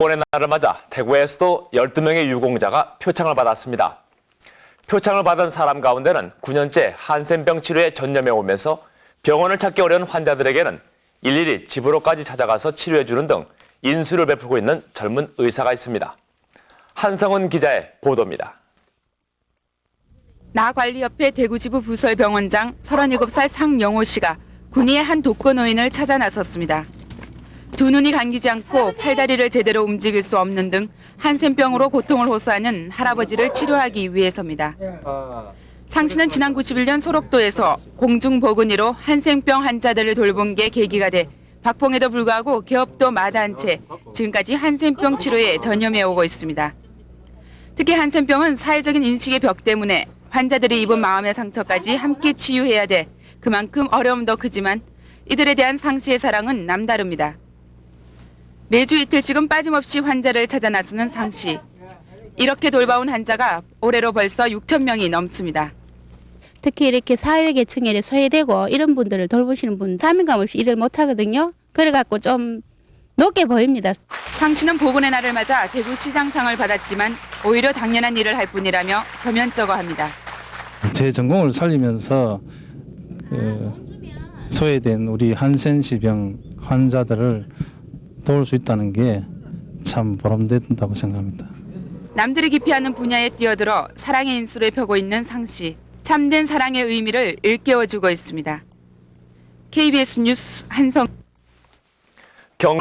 원의 날을 맞아 대구에서도 12명의 유공자가 표창을 받았습니다. 표창을 받은 사람 가운데는 9년째 한센병 치료에 전념해 오면서 병원을 찾기 어려운 환자들에게는 일일이 집으로까지 찾아가서 치료해 주는 등 인수를 베풀고 있는 젊은 의사가 있습니다. 한성은 기자의 보도입니다. 나관리협회 대구지부 부설병원장 37살 상영호 씨가 군위의 한 독거 노인을 찾아 나섰습니다. 두 눈이 감기지 않고 팔다리를 제대로 움직일 수 없는 등 한센병으로 고통을 호소하는 할아버지를 치료하기 위해서입니다. 상 씨는 지난 91년 소록도에서 공중보건의로 한센병 환자들을 돌본 게 계기가 돼 박봉에도 불구하고 개업도 마다한 채 지금까지 한센병 치료에 전념해 오고 있습니다. 특히 한센병은 사회적인 인식의 벽 때문에 환자들이 입은 마음의 상처까지 함께 치유해야 돼 그만큼 어려움도 크지만 이들에 대한 상시의 사랑은 남다릅니다. 매주 이틀씩은 빠짐없이 환자를 찾아 나서는 상시. 이렇게 돌봐온 환자가 올해로 벌써 6천 명이 넘습니다. 특히 이렇게 사회계층에 소외되고 이런 분들을 돌보시는 분 자민감 없이 일을 못 하거든요. 그래갖고 좀 높게 보입니다. 상 씨는 보건의 날을 맞아 대구시장상을 받았지만 오히려 당연한 일을 할 뿐이라며 겸연쩍어합니다. 제 전공을 살리면서 그 소외된 우리 한센 시병 환자들을 도울 수 있다는 게 참 보람된다고 생각합니다. 남들이 기피하는 분야에 뛰어들어 사랑의 인수를 펴고 있는 상 씨. 참된 사랑의 의미를 일깨워주고 있습니다. KBS 뉴스 한성 경